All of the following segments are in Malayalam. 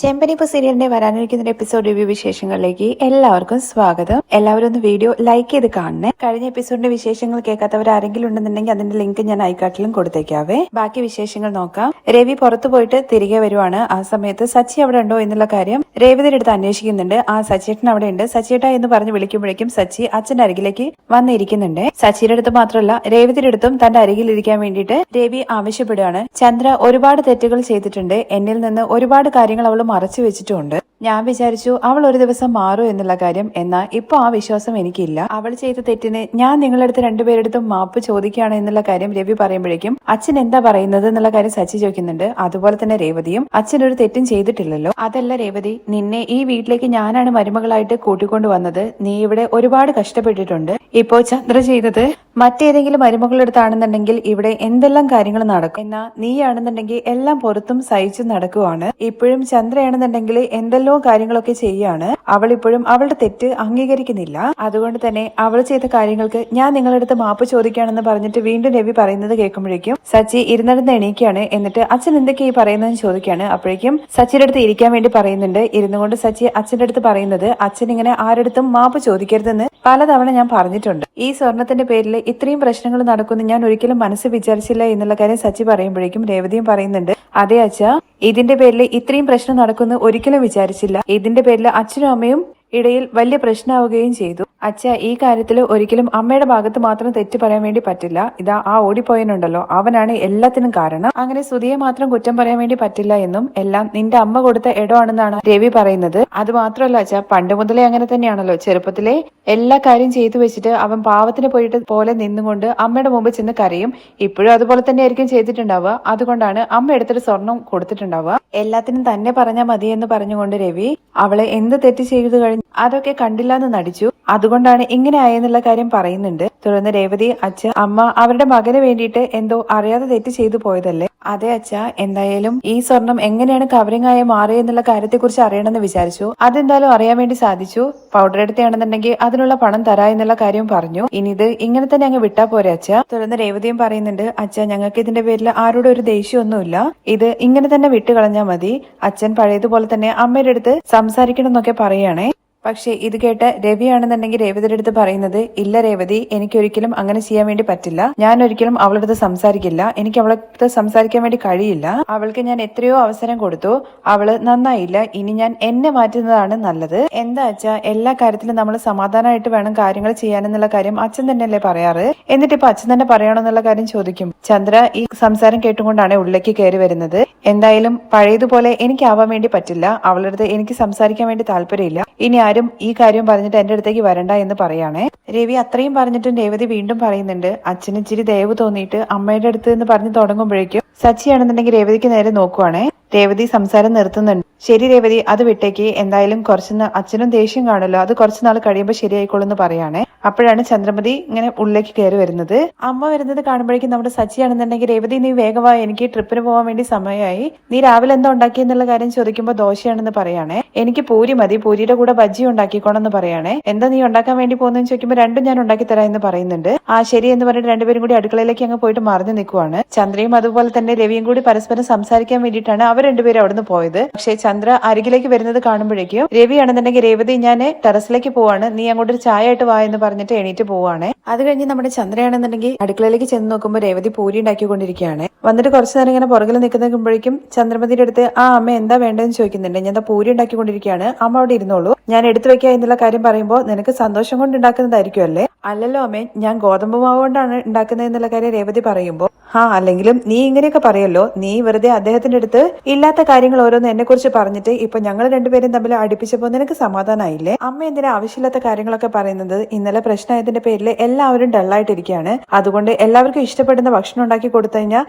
ചെമ്പനിപ്പ് സീരിയലിന്റെ വരാനിരിക്കുന്ന എപ്പിസോഡ് റിവ്യൂ വിശേഷങ്ങളിലേക്ക് എല്ലാവർക്കും സ്വാഗതം. എല്ലാവരും ഒന്ന് വീഡിയോ ലൈക്ക് ചെയ്ത് കാണണേ. കഴിഞ്ഞ എപ്പിസോഡിന്റെ വിശേഷങ്ങൾ കേൾക്കാത്തവർ ആരെങ്കിലും ഉണ്ടെന്നുണ്ടെങ്കിൽ അതിന്റെ ലിങ്ക് ഞാൻ ഐക്കാട്ടിലും കൊടുത്തേക്കാവേ. ബാക്കി വിശേഷങ്ങൾ നോക്കാം. രവി പുറത്തു പോയിട്ട് തിരികെ വരുവാണ്. ആ സമയത്ത് സച്ചി അവിടെ ഉണ്ടോ എന്നുള്ള കാര്യം രേവതിയുടെ അടുത്ത് അന്വേഷിക്കുന്നുണ്ട്. ആ സച്ചിയേട്ടൻ അവിടെ ഉണ്ട്. സച്ചിയേട്ട എന്ന് പറഞ്ഞ് വിളിക്കുമ്പോഴേക്കും സച്ചി അച്ഛന്റെ അരികിലേക്ക് വന്നിരിക്കുന്നുണ്ട്. സച്ചിയുടെ അടുത്ത് മാത്രമല്ല രേവതിയുടെ അടുത്തും തന്റെ അരികിൽ ഇരിക്കാൻ വേണ്ടിയിട്ട് രവി ആവശ്യപ്പെടുകയാണ്. ചന്ദ്ര ഒരുപാട് തെറ്റുകൾ ചെയ്തിട്ടുണ്ട്. എന്നിൽ നിന്ന് ഒരുപാട് കാര്യങ്ങൾ അവൾ മറച്ചു വെച്ചിട്ടുമുണ്ട് ഞാൻ വിചാരിച്ചു അവൾ ഒരു ദിവസം മാറും എന്നുള്ള കാര്യം എന്നാൽ ഇപ്പൊ ആ വിശ്വാസം എനിക്കില്ല. അവൾ ചെയ്ത തെറ്റിന് ഞാൻ നിങ്ങളടുത്ത് രണ്ടുപേരെടുത്തും മാപ്പ് ചോദിക്കുകയാണ് എന്നുള്ള കാര്യം രവി പറയുമ്പോഴേക്കും അച്ഛൻ എന്താ പറയുന്നത്? എന്നുള്ള കാര്യം സച്ചി ചോദിക്കുന്നുണ്ട്. അതുപോലെ തന്നെ രേവതിയും അച്ഛൻ ഒരു തെറ്റും ചെയ്തിട്ടില്ലല്ലോ. അതല്ല രേവതി നിന്നെ ഈ വീട്ടിലേക്ക് ഞാനാണ് മരുമകളായിട്ട് കൂട്ടിക്കൊണ്ടു വന്നത്. നീ ഇവിടെ ഒരുപാട് കഷ്ടപ്പെട്ടിട്ടുണ്ട്. ഇപ്പോ ചന്ദ്ര ചെയ്തത് മറ്റേതെങ്കിലും മരുമകളെടുത്താണെന്നുണ്ടെങ്കിൽ ഇവിടെ എന്തെല്ലാം കാര്യങ്ങൾ നടക്കും? എന്നാ നീയാണെന്നുണ്ടെങ്കിൽ എല്ലാം പുറത്തും സഹിച്ചു നടക്കുവാണ്. ഇപ്പോഴും ചന്ദ്രയാണെന്നുണ്ടെങ്കിൽ എന്തെല്ലോ കാര്യങ്ങളൊക്കെ ചെയ്യാണ്. അവൾ ഇപ്പോഴും അവളുടെ തെറ്റ് അംഗീകരിക്കുന്നില്ല. അതുകൊണ്ട് തന്നെ അവൾ ചെയ്ത കാര്യങ്ങൾക്ക് ഞാൻ നിങ്ങളുടെ അടുത്ത് മാപ്പ് ചോദിക്കുകയാണെന്ന് പറഞ്ഞിട്ട് വീണ്ടും രവി പറയുന്നത് കേൾക്കുമ്പോഴേക്കും സച്ചി ഇരുന്നിടന്ന് എണീക്കുകയാണ്. എന്നിട്ട് അച്ഛൻ എന്തൊക്കെ ഈ പറയുന്നതെന്ന് ചോദിക്കുകയാണ്. അപ്പോഴേക്കും സച്ചിയുടെ അടുത്ത് ഇരിക്കാൻ വേണ്ടി പറയുന്നുണ്ട്. ഇരുന്നുകൊണ്ട് സച്ചി അച്ഛന്റെ അടുത്ത് പറയുന്നത് അച്ഛൻ ഇങ്ങനെ ആരടുത്തും മാപ്പ് ചോദിക്കരുതെന്ന് പലതവണ ഞാൻ പറഞ്ഞിട്ടുണ്ട്. ഈ സ്വർണത്തിന്റെ പേരിൽ ഇത്രയും പ്രശ്നങ്ങൾ നടക്കുന്നു ഞാൻ ഒരിക്കലും മനസ്സ് വിചാരിച്ചില്ല എന്നുള്ള കാര്യം സച്ചി പറയുമ്പോഴേക്കും രേവതിയും പറയുന്നുണ്ട്. അതെ അച്ഛ. ഇതിന്റെ പേരിൽ ഇത്രയും പ്രശ്നം നടക്കുന്നു ഒരിക്കലും വിചാരിച്ചില്ല. ഇതിന്റെ പേരിൽ അച്ഛനും അമ്മയും ഇടയിൽ വലിയ പ്രശ്നമാവുകയും ചെയ്തു. അച്ഛ ഈ കാര്യത്തിൽ ഒരിക്കലും അമ്മയുടെ ഭാഗത്ത് മാത്രം തെറ്റ് പറയാൻ വേണ്ടി പറ്റില്ല. ഇതാ ആ ഓടിപ്പോയനുണ്ടല്ലോ അവനാണ് എല്ലാത്തിനും കാരണം. അങ്ങനെ സുധിയെ മാത്രം കുറ്റം പറയാൻ വേണ്ടി പറ്റില്ല എന്നും എല്ലാം നിന്റെ അമ്മ കൊടുത്ത ഇടമാണെന്നാണ് രവി പറയുന്നത്. അത് മാത്രമല്ല അച്ഛ പണ്ട് മുതലേ അങ്ങനെ തന്നെയാണല്ലോ. ചെറുപ്പത്തിലെ എല്ലാ കാര്യം ചെയ്തു വെച്ചിട്ട് അവൻ പാവത്തിന് പോയിട്ട് പോലെ നിന്നുകൊണ്ട് അമ്മയുടെ മുമ്പ് ചെന്ന് കരയും. ഇപ്പോഴും അതുപോലെ തന്നെ ആയിരിക്കും ചെയ്തിട്ടുണ്ടാവുക. അതുകൊണ്ടാണ് അമ്മ എടുത്തിട്ട് സ്വർണം കൊടുത്തിട്ടുണ്ടാവുക. എല്ലാത്തിനും തന്നെ പറഞ്ഞാൽ മതി എന്ന് പറഞ്ഞുകൊണ്ട് രവി അവളെ എന്ത് തെറ്റ് ചെയ്തു അതൊക്കെ കണ്ടില്ല എന്ന് നടിച്ചു. അതുകൊണ്ടാണ് ഇങ്ങനെ ആയെന്നുള്ള കാര്യം പറയുന്നുണ്ട്. തുടർന്ന് രേവതി അച്ഛ അമ്മ അവരുടെ മകന് വേണ്ടിയിട്ട് എന്തോ അറിയാതെ തെറ്റ് ചെയ്തു പോയതല്ലേ? അതെ അച്ഛ എന്തായാലും ഈ സ്വർണം എങ്ങനെയാണ് കവറിംഗ് ആയി മാറിയെന്നുള്ള കാര്യത്തെക്കുറിച്ച് അറിയണമെന്ന് വിചാരിച്ചു. അതെന്തായാലും അറിയാൻ വേണ്ടി സാധിച്ചു. പൗഡർ എടുത്തയാണെന്നുണ്ടെങ്കിൽ അതിനുള്ള പണം തരാ എന്നുള്ള കാര്യം പറഞ്ഞു. ഇനി ഇത് ഇങ്ങനെ തന്നെ അങ്ങ് വിട്ടാ പോരെ അച്ഛ? തുടർന്ന് രേവതിയും പറയുന്നുണ്ട് അച്ഛ ഞങ്ങൾക്ക് ഇതിന്റെ പേരിൽ ആരോടും ഒരു ദേഷ്യമൊന്നുമില്ല. ഇത് ഇങ്ങനെ തന്നെ വിട്ടുകളഞ്ഞാൽ മതി. അച്ഛൻ പഴയതുപോലെ തന്നെ അമ്മയുടെ അടുത്ത് സംസാരിക്കണം എന്നൊക്കെ പറയുകയാണേ പക്ഷേ ഇത് കേട്ട് രവിയാണെന്നുണ്ടെങ്കിൽ രേവതിയുടെ അടുത്ത് പറയുന്നത് ഇല്ല രേവതി എനിക്കൊരിക്കലും അങ്ങനെ ചെയ്യാൻ വേണ്ടി പറ്റില്ല. ഞാൻ ഒരിക്കലും അവളുടെ അടുത്ത് സംസാരിക്കില്ല. എനിക്ക് അവളുടെ അടുത്ത് സംസാരിക്കാൻ വേണ്ടി കഴിയില്ല. അവൾക്ക് ഞാൻ എത്രയോ അവസരം കൊടുത്തു. അവൾ നന്നായില്ല. ഇനി ഞാൻ എന്നെ മാറ്റുന്നതാണ് നല്ലത്. എന്താ വെച്ചാ എല്ലാ കാര്യത്തിലും നമ്മൾ സമാധാനമായിട്ട് വേണം കാര്യങ്ങൾ ചെയ്യാനെന്നുള്ള കാര്യം അച്ഛൻ തന്നെയല്ലേ പറയാറ്? എന്നിട്ട് ഇപ്പൊ അച്ഛൻ തന്നെ പറയണമെന്നുള്ള കാര്യം ചോദിക്കും. ചന്ദ്ര ഈ സംസാരം കേട്ടുകൊണ്ടാണ് ഉള്ളിലേക്ക് കയറി വരുന്നത്. എന്തായാലും പഴയതുപോലെ എനിക്ക് ആവാൻ വേണ്ടി പറ്റില്ല. അവളുടെ അടുത്ത് എനിക്ക് സംസാരിക്കാൻ വേണ്ടി താല്പര്യമില്ല. ഇനി ആരും ഈ കാര്യം പറഞ്ഞിട്ട് എന്റെ അടുത്തേക്ക് വരണ്ട എന്ന് പറയാണേ. രവി അത്രയും പറഞ്ഞിട്ടും രേവതി വീണ്ടും പറയുന്നുണ്ട്. അച്ഛന് ഇച്ചിരി ദയവ് തോന്നിയിട്ട് അമ്മയുടെ അടുത്ത് എന്ന് പറഞ്ഞു തുടങ്ങുമ്പോഴേക്കും സച്ചിയാണെന്നുണ്ടെങ്കിൽ രേവതിക്ക് നേരെ നോക്കുവാണേ. രേവതി സംസാരം നിർത്തുന്നുണ്ട്. ശരി രേവതി അത് വിട്ടേക്ക്. എന്തായാലും കുറച്ച് അച്ഛനും ദേഷ്യം കാണുമല്ലോ. അത് കുറച്ച് നാൾ കഴിയുമ്പോൾ ശരിയായിക്കോളൂ എന്ന് പറയാണേ. അപ്പോഴാണ് ചന്ദ്രമതി ഇങ്ങനെ ഉള്ളിലേക്ക് കയറി വരുന്നത്. അമ്മ വരുന്നത് കാണുമ്പോഴേക്കും നമ്മുടെ സച്ചിയാണെന്നുണ്ടെങ്കിൽ രേവതി നീ വേഗമായി എനിക്ക് ട്രിപ്പിന് പോകാൻ വേണ്ടി സമയമായി നീ രാവിലെ എന്താ ഉണ്ടാക്കി എന്നുള്ള കാര്യം ചോദിക്കുമ്പോൾ ദോശയാണെന്ന് പറയാണേ. എനിക്ക് പൂരി മതി. പൂരിയുടെ കൂടെ ബജ്ജി ഉണ്ടാക്കിക്കോണം എന്ന് പറയാണേ. എന്താ നീ ഉണ്ടാക്കാൻ വേണ്ടി പോകുന്നതെന്ന് ചോദിക്കുമ്പോൾ രണ്ടും ഞാൻ ഉണ്ടാക്കി തരാം എന്ന് പറയുന്നുണ്ട്. ആ ശരി എന്ന് പറഞ്ഞിട്ട് രണ്ടുപേരും കൂടി അടുക്കളയിലേക്ക് അങ്ങ് പോയിട്ട് മറിഞ്ഞു നിൽക്കുവാണ് ചന്ദ്രയും അതുപോലെ തന്നെ രവിയും കൂടി പരസ്പരം സംസാരിക്കാൻ വേണ്ടിയിട്ടാണ് അവർ രണ്ടുപേരും അവിടുന്ന് പോയത്. പക്ഷേ ചന്ദ്ര അരികിലേക്ക് വരുന്നത് കാണുമ്പോഴേക്കും രവിയാണെന്നുണ്ടെങ്കിൽ രേവതി ഞാൻ ടെറസിലേക്ക് പോവാണ് നീ അങ്ങോട്ടൊരു ചായ ആയിട്ട് വാ എന്ന് പറഞ്ഞിട്ട് എണീറ്റ് പോവാണ്. അത് കഴിഞ്ഞ് നമ്മുടെ ചന്ദ്രയാണെന്നുണ്ടെങ്കിൽ അടുക്കളയിലേക്ക് ചെന്ന് നോക്കുമ്പോൾ രേവതി പൂരി ഉണ്ടാക്കിക്കൊണ്ടിരിക്കുകയാണ്. വന്നിട്ട് കുറച്ചു നേരം ഇങ്ങനെ പുറകിൽ നിൽക്കുമ്പോഴേക്കും ചന്ദ്രമതിയുടെ അടുത്ത് ആ അമ്മ എന്താ വേണ്ടതെന്ന് ചോദിക്കുന്നുണ്ട്. ഞാൻ പൂരി ഉണ്ടാക്കിക്കൊണ്ടിരിക്കുകയാണ്. അമ്മ അവിടെ ഇരുന്നോളൂ. ഞാൻ എടുത്തു വെക്കുക എന്നുള്ള കാര്യം പറയുമ്പോൾ നിനക്ക് സന്തോഷം കൊണ്ട് ഉണ്ടാക്കുന്നതായിരിക്കും അല്ലേ? അല്ലല്ലോ അമ്മേ. ഞാൻ ഗോതമ്പ് മാവ് കൊണ്ടാണ് ഉണ്ടാക്കുന്നത് എന്നുള്ള കാര്യം രേവതി പറയുമ്പോൾ. ആ അല്ലെങ്കിലും നീ ഇങ്ങനെയൊക്കെ പറയല്ലോ. നീ വെറുതെ അദ്ദേഹത്തിന്റെ അടുത്ത് ഇല്ലാത്ത കാര്യങ്ങൾ ഓരോന്ന് എന്നെ കുറിച്ച് പറഞ്ഞിട്ട് ഇപ്പൊ ഞങ്ങൾ രണ്ടുപേരും തമ്മിൽ അടുപ്പിച്ചപ്പോ നിനക്ക് സമാധാനമായില്ലേ അമ്മ എന്തിനാ ആവശ്യമില്ലാത്ത കാര്യങ്ങളൊക്കെ പറയുന്നത്? ഇന്നലെ പ്രശ്നമായതിന്റെ പേരിൽ എല്ലാവരും ഡള്ളായിട്ടിരിക്കുകയാണ്. അതുകൊണ്ട് എല്ലാവർക്കും ഇഷ്ടപ്പെടുന്ന ഭക്ഷണം ഉണ്ടാക്കി കൊടുത്തു കഴിഞ്ഞാൽ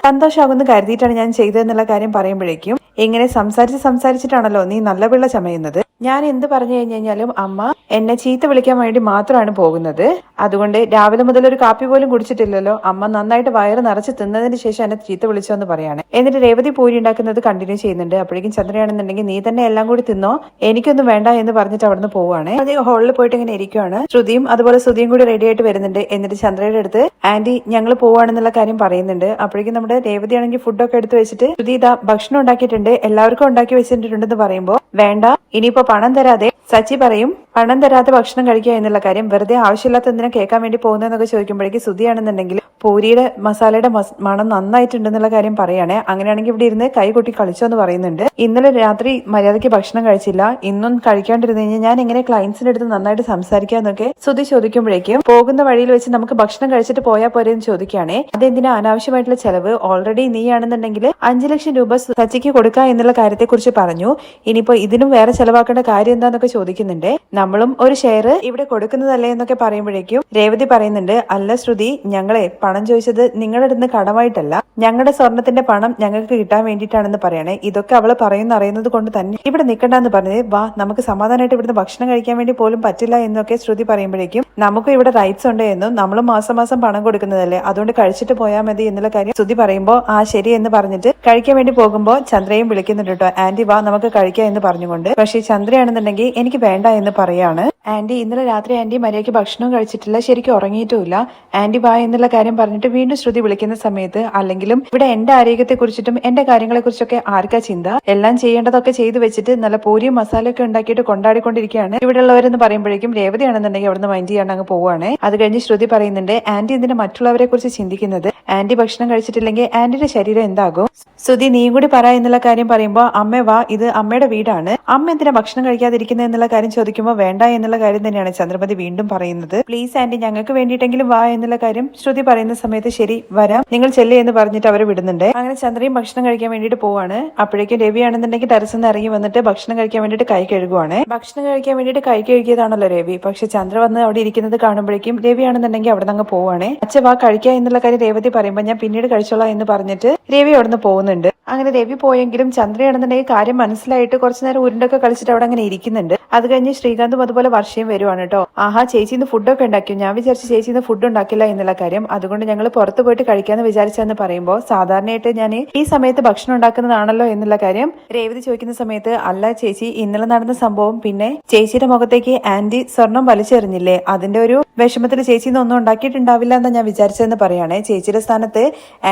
കരുതിയിട്ടാണ് ഞാൻ ചെയ്തതെന്നുള്ള കാര്യം പറയുമ്പോഴേക്കും. ഇങ്ങനെ സംസാരിച്ച് സംസാരിച്ചിട്ടാണല്ലോ നീ നല്ല പിള്ള ചമയുന്നത്. ഞാൻ എന്ത് പറഞ്ഞു കഴിഞ്ഞു കഴിഞ്ഞാലും അമ്മ എന്നെ ചീത്ത വിളിക്കാൻ വേണ്ടി മാത്രമാണ് പോകുന്നത്. അതുകൊണ്ട് രാവിലെ മുതൽ ഒരു കാപ്പി പോലും കുടിച്ചിട്ടില്ലല്ലോ. അമ്മ നന്നായിട്ട് വയറ് നിറച്ച് തിന്നതിന് ശേഷം എന്നെ ചീത്ത വിളിച്ചോ എന്ന് പറയാണ്. എന്നിട്ട് രേവതി പൂരി ഉണ്ടാക്കുന്നത് കണ്ടിന്യൂ ചെയ്യുന്നുണ്ട്. അപ്പോഴേക്കും ചന്ദ്രയാണെന്നുണ്ടെങ്കിൽ നീ തന്നെ എല്ലാം കൂടി തിന്നോ. എനിക്കൊന്നും വേണ്ട എന്ന് പറഞ്ഞിട്ട് അവിടുന്ന് പോവാണ്. അത് ഹോളിൽ പോയിട്ട് ഇങ്ങനെ ഇരിക്കുവാണ്. ശ്രുതിയും അതുപോലെ ശ്രുതിയും കൂടി റെഡി ആയിട്ട് വരുന്നുണ്ട്. എന്നിട്ട് ചന്ദ്രയുടെ അടുത്ത് ആന്റി ഞങ്ങൾ പോവാണെന്നുള്ള കാര്യം പറയുന്നുണ്ട്. അപ്പോഴേക്കും നമ്മുടെ രേവതി ആണെങ്കിൽ ഫുഡൊക്കെ എടുത്ത് വെച്ചിട്ട് ശ്രുതി ഇതാ ഭക്ഷണം ഉണ്ടാക്കിയിട്ടുണ്ട്. എല്ലാവർക്കും ഉണ്ടാക്കി വെച്ചിട്ടുണ്ടെന്ന് പറയുമ്പോൾ വേണ്ട. ഇനിയിപ്പോ പണം തരാതെ സച്ചി പറയും പണം തരാതെ ഭക്ഷണം കഴിക്കുക എന്നുള്ള കാര്യം വെറുതെ ആവശ്യമില്ലാത്ത എന്തിനാ കേൾക്കാൻ വേണ്ടി പോകുന്നതെന്നൊക്കെ ചോദിക്കുമ്പോഴേക്ക് സുതിയാണെന്നുണ്ടെങ്കിൽ പൂരിയുടെ മസാലയുടെ മസ് മണം നന്നായിട്ടുണ്ടെന്നുള്ള കാര്യം പറയുകയാണേ. അങ്ങനെയാണെങ്കിൽ ഇവിടെ ഇരുന്ന് കൈ കൊട്ടി കളിച്ചോ എന്ന് പറയുന്നുണ്ട്. ഇന്നലെ രാത്രി മര്യാദയ്ക്ക് ഭക്ഷണം കഴിച്ചില്ല. ഇന്നും കഴിക്കാണ്ടിരുന്നു കഴിഞ്ഞാൽ ഞാൻ എങ്ങനെ ക്ലയൻസിന്റെ അടുത്ത് നന്നായിട്ട് സംസാരിക്കാന്നൊക്കെ സുതി ചോദിക്കുമ്പോഴേക്കും പോകുന്ന വഴിയിൽ വെച്ച് നമുക്ക് ഭക്ഷണം കഴിച്ചിട്ട് പോയാൽ പോരെ എന്ന് ചോദിക്കുകയാണേ. അതെന്തിനാ അനാവശ്യമായിട്ടുള്ള ചെലവ്? ഓൾറെഡി നീയാണെന്നുണ്ടെങ്കിൽ അഞ്ചു ലക്ഷം രൂപ സച്ചിക്ക് കൊടുക്കുക എന്നുള്ള കാര്യത്തെക്കുറിച്ച് പറഞ്ഞു. ഇനിയിപ്പോ ഇതിനും വേറെ ചെലവാക്കേണ്ട കാര്യം എന്താന്നൊക്കെ ചോദിക്കുന്നുണ്ട്. നമ്മളും ഒരു ഷെയർ ഇവിടെ കൊടുക്കുന്നതല്ലേ എന്നൊക്കെ പറയുമ്പോഴേക്കും രേവതി പറയുന്നുണ്ട് അല്ല ശ്രുതി ഞങ്ങളെ പണം ചോദിച്ചത് നിങ്ങളുടെ അടുത്ത് കടമായിട്ടല്ല. ഞങ്ങളുടെ സ്വർണത്തിന്റെ പണം ഞങ്ങൾക്ക് കിട്ടാൻ വേണ്ടിയിട്ടാണെന്ന് പറയണേ. ഇതൊക്കെ അവൾ പറയുന്ന അറിയുന്നത് കൊണ്ട് തന്നെ. ഇവിടെ നിൽക്കണ്ടെന്ന് പറഞ്ഞത് വാ നമുക്ക് സമാധാനമായിട്ട് ഇവിടുന്ന് ഭക്ഷണം കഴിക്കാൻ വേണ്ടി പോലും പറ്റില്ല എന്നൊക്കെ ശ്രുതി പറയുമ്പോഴേക്കും നമുക്ക് ഇവിടെ റൈറ്റ്സ് ഉണ്ട് എന്നും നമ്മൾ മാസം മാസം പണം കൊടുക്കുന്നതല്ലേ. അതുകൊണ്ട് കഴിച്ചിട്ട് പോയാൽ മതി എന്നുള്ള കാര്യം ശ്രുതി പറയുമ്പോൾ ആ ശരി എന്ന് പറഞ്ഞിട്ട് കഴിക്കാൻ വേണ്ടി പോകുമ്പോൾ ചന്ദ്രയും വിളിക്കുന്നുണ്ട് കേട്ടോ ആന്റി വാ നമുക്ക് കഴിക്കാം എന്ന് പറഞ്ഞുകൊണ്ട്. പക്ഷേ ചന്ദ്രയാണെന്നുണ്ടെങ്കിൽ എനിക്ക് വേണ്ട എന്ന് പറയാണ്. ആന്റി ഇന്നലെ രാത്രി ആന്റി മര്യാദയ്ക്ക് ഭക്ഷണവും കഴിച്ചിട്ടില്ല. ശരിക്കും ഉറങ്ങിയിട്ടുമില്ല. ആന്റി ബായ് എന്നുള്ള കാര്യം പറഞ്ഞിട്ട് വീണ്ടും ശ്രുതി വിളിക്കുന്ന സമയത്ത് അല്ലെങ്കിലും ഇവിടെ എന്റെ ആരോഗ്യത്തെ കുറിച്ചിട്ടും എന്റെ കാര്യങ്ങളെ കുറിച്ചൊക്കെ ആർക്കാ ചിന്ത? എല്ലാം ചെയ്യേണ്ടതൊക്കെ ചെയ്തു വെച്ചിട്ട് നല്ല പൂരിയും മസാലയൊക്കെ ഉണ്ടാക്കിയിട്ട് കൊണ്ടാടിക്കൊണ്ടിരിക്കുകയാണ്. ഇവിടെ ഉള്ളവരെന്ന് പറയുമ്പോഴേക്കും രേവതിയാണെന്നുണ്ടെങ്കിൽ അവിടുന്ന് മൈൻഡ് ചെയ്യാണ്ട് അങ്ങ് പോവാണ് അത് കഴിഞ്ഞ് ശ്രുതി പറയുന്നുണ്ട് ആന്റി എന്തിനാ മറ്റുള്ളവരെ കുറിച്ച് ചിന്തിക്കുന്നത്? ആന്റി ഭക്ഷണം കഴിച്ചിട്ടില്ലെങ്കിൽ ആന്റിയുടെ ശരീരം എന്താകും? ശ്രുതി നീയും കൂടി പറ എന്നുള്ള കാര്യം പറയുമ്പോൾ അമ്മ വാ ഇത് അമ്മയുടെ വീടാണ്. അമ്മ എന്തിനാ ഭക്ഷണം കഴിക്കാതിരിക്കുന്നത് എന്നുള്ള കാര്യം ചോദിക്കുമ്പോൾ വേണ്ട എന്നുള്ള കാര്യം തന്നെയാണ് ചന്ദ്രമതി വീണ്ടും പറയുന്നത്. പ്ലീസ് ആന്റി ഞങ്ങൾക്ക് വേണ്ടിയിട്ടെങ്കിലും വാ എന്നുള്ള കാര്യം ശ്രുതി പറയുന്ന സമയത്ത് ശരി വരാം. നിങ്ങൾ ചെല്ലേ എന്ന് പറഞ്ഞിട്ട് അവരെ വിടുന്നുണ്ട്. അങ്ങനെ ചന്ദ്രയും ഭക്ഷണം കഴിക്കാൻ വേണ്ടിട്ട് പോവാണ്. അപ്പോഴേക്കും രവി ആണെന്നുണ്ടെങ്കിൽ നിന്ന് ഇറങ്ങി വന്നിട്ട് ഭക്ഷണം കഴിക്കാൻ വേണ്ടിയിട്ട് കൈ കഴുകുവാണ്. ഭക്ഷണം കഴിക്കാൻ വേണ്ടിയിട്ട് കൈ കഴുകിയതാണല്ലോ രവി. പക്ഷെ ചന്ദ്ര വന്ന് അവിടെ ഇരിക്കുന്നത് കാണുമ്പോഴേക്കും രവി ആണെന്നുണ്ടെങ്കിൽ അവിടെ നിന്ന് പോവാണ്. അച്ഛ വാ കഴിക്കുക എന്നുള്ള കാര്യം രേവതി പറയുമ്പോൾ ഞാൻ പിന്നീട് കഴിച്ചോളാം എന്ന് പറഞ്ഞിട്ട് രവി അവിടെ നിന്ന് പോകുന്നുണ്ട്. അങ്ങനെ രവി പോയെങ്കിലും ചന്ദ്രയാണെന്നുണ്ടെങ്കിൽ കാര്യം മനസ്സിലായിട്ട് കുറച്ചു നേരം ഉരുണ്ടൊക്കെ കളിച്ചിട്ട് അവിടെ അങ്ങനെ ഇരിക്കുന്നുണ്ട്. അത് കഴിഞ്ഞ് ശ്രീകാന്തും അതുപോലെ വർഷയും വരുവാണ് കേട്ടോ ആഹാ ചേച്ചി ഇന്ന് ഫുഡൊക്കെ ഉണ്ടാക്കി ഞാൻ വിചാരിച്ചു ചേച്ചി ഇന്ന് ഫുഡ് ഉണ്ടാക്കില്ല എന്നുള്ള കാര്യം. അതുകൊണ്ട് ഞങ്ങൾ പുറത്ത് പോയിട്ട് കഴിക്കാന്ന് വിചാരിച്ചെന്ന് പറയുമ്പോൾ സാധാരണയായിട്ട് ഞാൻ ഈ സമയത്ത് ഭക്ഷണം ഉണ്ടാക്കുന്നതാണല്ലോ എന്നുള്ള കാര്യം രേവതി ചോദിക്കുന്ന സമയത്ത് അല്ല ചേച്ചി ഇന്നലെ നടന്ന സംഭവം പിന്നെ ചേച്ചിയുടെ മുഖത്തേക്ക് ആന്റി സ്വർണം വലിച്ചെറിഞ്ഞില്ലേ? അതിന്റെ ഒരു വിഷമത്തിൽ ചേച്ചി ഒന്നും ഉണ്ടാക്കിയിട്ടുണ്ടാവില്ല എന്ന് ഞാൻ വിചാരിച്ചതെന്ന് പറയാണ്. ചേച്ചിയുടെ സ്ഥാനത്ത്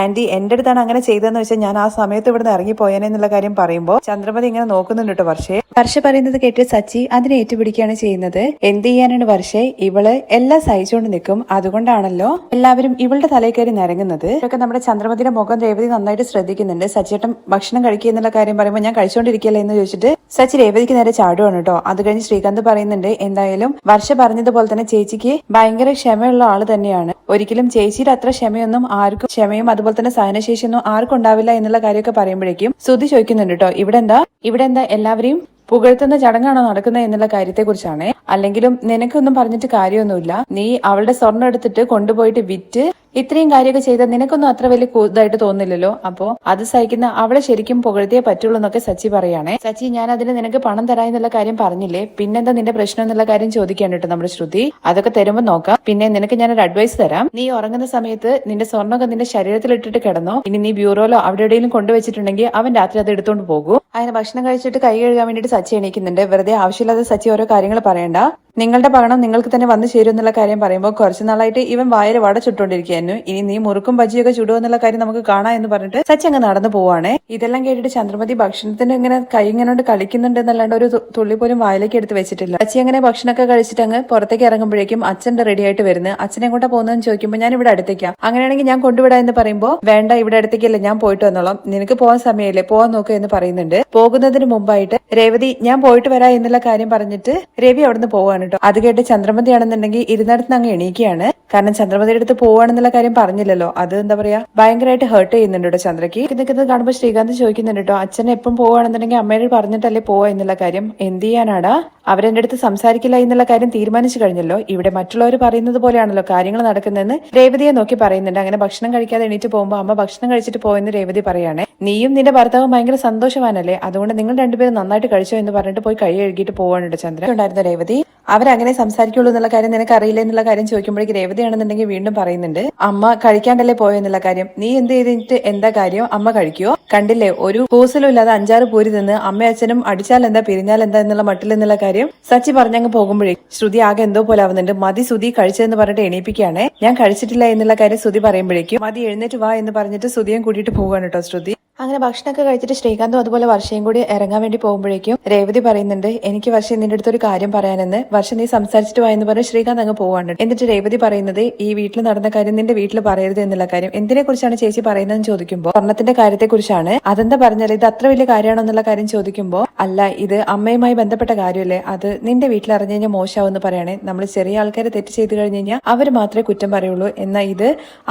ആന്റി എന്റെ അടുത്താണ് അങ്ങനെ ചെയ്തതെന്ന് വെച്ചാൽ ഞാൻ ആ സമയത്ത് ഇവിടുന്ന് ഇറങ്ങിപ്പോയേനെ എന്നുള്ള കാര്യം പറയുമ്പോൾ ചന്ദ്രമതി ഇങ്ങനെ നോക്കുന്നുണ്ട് കേട്ടോ വർഷേ. വർഷ പറയുന്നത് കേട്ട് സച്ചി അതിനെ ഏറ്റുപിടിക്കുകയാണ് ചെയ്യുന്നത്. എന്ത് ചെയ്യാനാണ് വർഷേ? ഇവൾ എല്ലാം സഹിച്ചുകൊണ്ട് നിൽക്കും. അതുകൊണ്ടാണല്ലോ എല്ലാവരും ഇവളുടെ തലയിൽ കയറി നിരങ്ങുന്നത്. ഇതൊക്കെ നമ്മുടെ ചന്ദ്രമതിയുടെ മുഖം രേവതി നന്നായിട്ട് ശ്രദ്ധിക്കുന്നുണ്ട്. സച്ചിയേട്ടൻ ഭക്ഷണം കഴിക്കുക എന്നുള്ള കാര്യം പറയുമ്പോൾ ഞാൻ കഴിച്ചുകൊണ്ടിരിക്കുകയല്ലേ എന്ന് ചോദിച്ചിട്ട് സച്ചി രേവതിക്ക് നേരെ ചാടുവാണ് കേട്ടോ. അത് കഴിഞ്ഞ് ശ്രീകാന്ത് പറയുന്നുണ്ട് എന്തായാലും വർഷ പറഞ്ഞതുപോലെ തന്നെ ചേച്ചിക്ക് ഭയങ്കര ക്ഷമയുള്ള ആൾ തന്നെയാണ്. ഒരിക്കലും ചേച്ചിയുടെ അത്ര ക്ഷമയൊന്നും ആർക്കും ക്ഷമയും അതുപോലെ തന്നെ സഹനശേഷിയൊന്നും ആർക്കും ഉണ്ടാവില്ല എന്നുള്ള കാര്യമൊക്കെ പറയുമ്പോഴേക്കും ശ്രുതി ചോദിക്കുന്നുണ്ട് കേട്ടോ. ഇവിടെ എന്താ ഇവിടെ എന്താ എല്ലാവരെയും പുകഴ്ത്തുന്ന ചടങ്ങാണോ നടക്കുന്നത് എന്നുള്ള കാര്യത്തെക്കുറിച്ചാണ്. അല്ലെങ്കിലും നിനക്കൊന്നും പറഞ്ഞിട്ട് കാര്യമൊന്നുമില്ല. നീ അവളുടെ സ്വർണം എടുത്തിട്ട് കൊണ്ടുപോയിട്ട് വിറ്റ് ഇത്രയും കാര്യമൊക്കെ ചെയ്താൽ നിനക്കൊന്നും അത്ര വലിയ ഇതായിട്ട് തോന്നില്ലല്ലോ? അപ്പോ അത് സഹിക്കുന്ന അവളെ ശരിക്കും പുകഴ്ത്തിയേ പറ്റുള്ളൂ എന്നൊക്കെ സച്ചി പറയാണ്. സച്ചി ഞാൻ അതിന് നിനക്ക് പണം തരാ എന്നുള്ള കാര്യം പറഞ്ഞില്ലേ? പിന്നെന്താ നിന്റെ പ്രശ്നം എന്നുള്ള കാര്യം ചോദിക്കാൻ കേട്ടോ നമ്മുടെ ശ്രുതി. അതൊക്കെ തരുമ്പോൾ നോക്കാം. പിന്നെ നിനക്ക് ഞാൻ ഒരു അഡ്വൈസ് തരാം. നീ ഉറങ്ങുന്ന സമയത്ത് നിന്റെ സ്വർണമൊക്കെ നിന്റെ ശരീരത്തിൽ ഇട്ടിട്ട് കിടന്നോ? ഇനി നീ ബ്യൂറോയിലോ അവിടെ എവിടെയെങ്കിലും കൊണ്ടുവച്ചിട്ടുണ്ടെങ്കിൽ അവൻ രാത്രി അത് എടുത്തോണ്ട് പോകും. അങ്ങനെ ഭക്ഷണം കഴിച്ചിട്ട് കൈ കഴുകാൻ വേണ്ടിയിട്ട് സച്ചി എണീക്കുന്നുണ്ട്. വെറുതെ ആവശ്യമില്ലാതെ സച്ചി ഓരോ കാര്യങ്ങൾ പറയണ്ട. നിങ്ങളുടെ പകണം നിങ്ങൾക്ക് തന്നെ വന്നു ചേരും എന്നുള്ള കാര്യം പറയുമ്പോൾ കുറച്ചു നാളായിട്ട് ഇവൻ വായര വട ചുട്ടുകൊണ്ടിരിക്കുകയായിരുന്നു ഇനി നീ മുറുക്കും ബജിയൊക്കെ ചുടുമോ എന്നുള്ള കാര്യം നമുക്ക് കാണാം എന്ന് പറഞ്ഞിട്ട് സച്ച് അങ്ങ് നടന്നു പോവാണ്. ഇതെല്ലാം കേട്ടിട്ട് ചന്ദ്രമതി ഭക്ഷണത്തിന് ഇങ്ങനെ കൈ ഇങ്ങനെ കളിക്കുന്നുണ്ട് എന്നല്ലാണ്ട് ഒരു തുള്ളി പോലും വായിലേക്ക് എടുത്ത് വെച്ചിട്ടില്ല. സച്ചി അങ്ങനെ ഭക്ഷണമൊക്കെ കഴിച്ചിട്ട് അങ്ങ് പുറത്തേക്ക് ഇറങ്ങുമ്പോഴേക്കും അച്ഛന്റെ റെഡി ആയിട്ട് വരുന്നത് അച്ഛനെ കൂടെ പോകുന്നതെന്ന് ചോദിക്കുമ്പോൾ ഞാൻ ഇവിടെ അടുത്തേക്കാം. അങ്ങനെയാണെങ്കിൽ ഞാൻ കൊണ്ടുവിടാ എന്ന് പറയുമ്പോൾ വേണ്ട ഇവിടെ അടുത്തേക്കല്ലേ ഞാൻ പോയിട്ട് വന്നോളാം. നിനക്ക് പോകാൻ സമയമില്ലേ പോകാൻ നോക്കുക എന്ന് പറയുന്നുണ്ട്. പോകുന്നതിന് മുമ്പായിട്ട് രേവതി ഞാൻ പോയിട്ട് വരാം എന്നുള്ള കാര്യം പറഞ്ഞിട്ട് രവി അവിടുന്ന് പോവാണ് കേട്ടോ അത് കേട്ട് ചന്ദ്രമതി ആണെന്നുണ്ടെങ്കിൽ ഇരുന്നിടത്ത് അങ്ങ് എണീക്കുകയാണ്. കാരണം ചന്ദ്രമതിയുടെ അടുത്ത് പോവാണെന്നുള്ള കാര്യം പറഞ്ഞില്ലല്ലോ. അത് എന്താ പറയാ? ഭയങ്കരമായിട്ട് ഹേർട്ട് ചെയ്യുന്നുണ്ട് കേട്ടോ ചന്ദ്രയ്ക്ക്. നിൽക്കുന്നത് കാണുമ്പോൾ ശ്രീകാന്ത് ചോദിക്കുന്നുണ്ട് കേട്ടോ അച്ഛൻ എപ്പം പോവാണെന്നുണ്ടെങ്കിൽ അമ്മയോട് പറഞ്ഞിട്ടല്ലേ പോവാ എന്നുള്ള കാര്യം? എന്ത് ചെയ്യാനാടാ? അവരെന്റെ അടുത്ത് സംസാരിക്കില്ല എന്നുള്ള കാര്യം തീരുമാനിച്ചു കഴിഞ്ഞല്ലോ. ഇവിടെ മറ്റുള്ളവർ പറയുന്നത് പോലെയാണല്ലോ കാര്യങ്ങൾ നടക്കുന്നതെന്ന് രേവതിയെ നോക്കി പറയുന്നുണ്ട്. അങ്ങനെ ഭക്ഷണം കഴിക്കാതെ എണീറ്റ് പോകുമ്പോൾ അമ്മ ഭക്ഷണം കഴിച്ചിട്ട് പോയെന്ന് രേവതി പറയാണ്. നീയും നിന്റെ ഭർത്താവും ഭയങ്കര സന്തോഷവാനല്ലേ? അതുകൊണ്ട് നിങ്ങൾ രണ്ടുപേരും നന്നായിട്ട് കഴിച്ചോ എന്ന് പറഞ്ഞിട്ട് പോയി കൈ കഴുകിയിട്ട് പോവാനുണ്ട് ചന്ദ്രൻ ഉണ്ടായിരുന്ന രേവതി? അവരങ്ങനെ സംസാരിക്കുള്ളൂ എന്നുള്ള കാര്യം നിനക്ക് അറിയില്ല എന്നുള്ള കാര്യം ചോദിക്കുമ്പോഴേക്ക് രേവതിയാണെന്നുണ്ടെങ്കിൽ വീണ്ടും പറയുന്നുണ്ട്. അമ്മ കഴിക്കാണ്ടല്ലേ പോയോ എന്നുള്ള കാര്യം? നീ എന്ത് ചെയ്തിട്ട് എന്താ കാര്യം? അമ്മ കഴിക്കുവോ? കണ്ടില്ലേ? ഒരു കൂസലും ഇല്ലാതെ അഞ്ചാറ് പൂരി നിന്ന് അമ്മ അച്ഛനും അടിച്ചാൽ എന്താ പിരിഞ്ഞാൽ എന്താ എന്നുള്ള മട്ടിൽ എന്നുള്ള കാര്യം സച്ചി പറഞ്ഞങ്ങ് പോകുമ്പോഴേ ശ്രുതി ആകെ എന്തോ പോലെ ആവുന്നുണ്ട്. മതി ശ്രുതി കഴിച്ചതെന്ന് പറഞ്ഞിട്ട് എണീപ്പിക്കുകയാണ്. ഞാൻ കഴിച്ചിട്ടില്ല എന്നുള്ള കാര്യം ശ്രുതി പറയുമ്പോഴേക്കും മതി എഴുന്നേറ്റ് വാ എന്ന് പറഞ്ഞിട്ട് ശ്രുതിയും കൂട്ടിയിട്ട് പോവാണ് കേട്ടോ ശ്രുതി. അങ്ങനെ ഭക്ഷണമൊക്കെ കഴിച്ചിട്ട് ശ്രീകാന്തും അതുപോലെ വർഷയും കൂടി ഇറങ്ങാൻ വേണ്ടി പോകുമ്പോഴേക്കും രേവതി പറയുന്നുണ്ട് എനിക്ക് വർഷം നിന്റെ അടുത്ത് ഒരു കാര്യം പറയാനെന്ന്. വർഷം നീ സംസാരിച്ചിട്ട് പോയെന്ന് പറഞ്ഞ് ശ്രീകാന്ത് അങ്ങ് പോവാണ്. എന്നിട്ട് രേവതി പറയുന്നത് ഈ വീട്ടിൽ നടന്ന കാര്യം നിന്റെ വീട്ടിൽ പറയരുത് എന്നുള്ള കാര്യം. എന്തിനെ കുറിച്ചാണ് ചേച്ചി പറയുന്നതെന്ന് ചോദിക്കുമ്പോൾ സ്വർണത്തിന്റെ കാര്യത്തെ കുറിച്ചാണ് അതെന്താ പറഞ്ഞാൽ ഇത് അത്ര വലിയ കാര്യമാണോ എന്നുള്ള കാര്യം ചോദിക്കുമ്പോൾ അല്ല ഇത് അമ്മയുമായി ബന്ധപ്പെട്ട കാര്യമല്ലേ. അത് നിന്റെ വീട്ടിൽ അറിഞ്ഞു കഴിഞ്ഞാൽ മോശമാവെന്ന് പറയണേ. നമ്മൾ ചെറിയ ആൾക്കാരെ തെറ്റ് ചെയ്തു കഴിഞ്ഞു കഴിഞ്ഞാൽ അവർ മാത്രമേ കുറ്റം പറയുള്ളൂ. എന്നാൽ ഇത്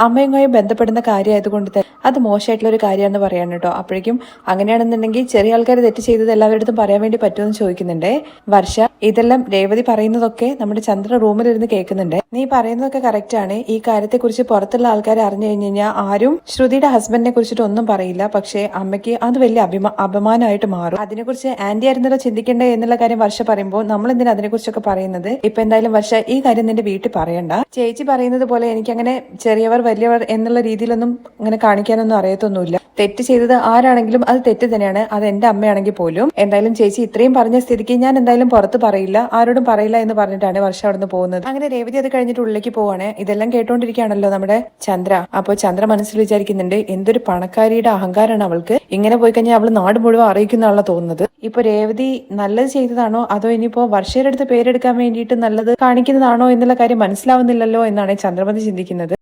അമ്മയുമായി ബന്ധപ്പെടുന്ന കാര്യമായതുകൊണ്ട് അത് മോശമായിട്ടുള്ള ഒരു കാര്യമാണെന്ന് പറയാണ് കേട്ടോ. അപ്പോഴേക്കും അങ്ങനെയാണെന്നുണ്ടെങ്കിൽ ചെറിയ ആൾക്കാർ തെറ്റ് ചെയ്തത് എല്ലാവരുടെ അടുത്തും പറയാൻ വേണ്ടി പറ്റുമെന്ന് ചോദിക്കുന്നുണ്ട്. വർഷ ഇതെല്ലാം രേവതി പറയുന്നതൊക്കെ നമ്മുടെ ചന്ദ്ര റൂമിലിരുന്ന് കേൾക്കുന്നുണ്ട്. നീ പറയുന്നതൊക്കെ കറക്റ്റ് ആണ്. ഈ കാര്യത്തെക്കുറിച്ച് പുറത്തുള്ള ആൾക്കാർ അറിഞ്ഞു കഴിഞ്ഞു കഴിഞ്ഞാൽ ആരും ശ്രുതിയുടെ ഹസ്ബൻഡിനെ കുറിച്ചിട്ട് ഒന്നും പറയില്ല. പക്ഷേ അമ്മയ്ക്ക് അത് വലിയ അഭിമാ അപമാനമായിട്ട് മാറും. അതിനെക്കുറിച്ച് ആന്റി ആയിരുന്നല്ലോ ചിന്തിക്കേണ്ടേ എന്നുള്ള കാര്യം വർഷ പറയുമ്പോൾ നമ്മൾ എന്തിനാ അതിനെക്കുറിച്ചൊക്കെ പറയുന്നത്? ഇപ്പൊ എന്തായാലും വർഷ ഈ കാര്യം നിന്റെ വീട്ടിൽ പറയണ്ട. ചേച്ചി പറയുന്നത് പോലെ എനിക്ക് അങ്ങനെ ചെറിയവർ വലിയവർ എന്നുള്ള രീതിയിലൊന്നും അങ്ങനെ കാണിക്കാനൊന്നും അറിയത്തൊന്നുമില്ല. തെറ്റ് ചെയ്തത് ആരാണെങ്കിലും അത് തെറ്റ് തന്നെയാണ്. അത് എന്റെ അമ്മയാണെങ്കിൽ പോലും. എന്തായാലും ചേച്ചി ഇത്രയും പറഞ്ഞ സ്ഥിതിക്ക് ഞാൻ എന്തായാലും പുറത്ത് പറയില്ല. ആരോടും പറയില്ല എന്ന് പറഞ്ഞിട്ടാണ് വർഷം അവിടുന്ന് പോകുന്നത്. അങ്ങനെ രേവതി അത് കഴിഞ്ഞിട്ട് ഉള്ളിലേക്ക് പോവാണ്. ഇതെല്ലാം കേട്ടോണ്ടിരിക്കുകയാണല്ലോ നമ്മുടെ ചന്ദ്ര. അപ്പോൾ ചന്ദ്ര മനസ്സിൽ വിചാരിക്കുന്നുണ്ട് എന്തൊരു പണക്കാരിയുടെ അഹങ്കാരമാണ് അവൾക്ക്. ഇങ്ങനെ പോയി കഴിഞ്ഞാൽ അവൾ നാട് മുഴുവൻ അറിയിക്കുന്നതാണല്ലോ തോന്നുന്നത്. ഇപ്പൊ രേവതി നല്ലത് ചെയ്തതാണോ? അതോ ഇനിയിപ്പോ വർഷയുടെ അടുത്ത് പേരെടുക്കാൻ വേണ്ടിയിട്ട് നല്ലത് കാണിക്കുന്നതാണോ എന്നുള്ള കാര്യം മനസ്സിലാവുന്നില്ലല്ലോ എന്നാണ് ചന്ദ്രമതി ചിന്തിക്കുന്നത്.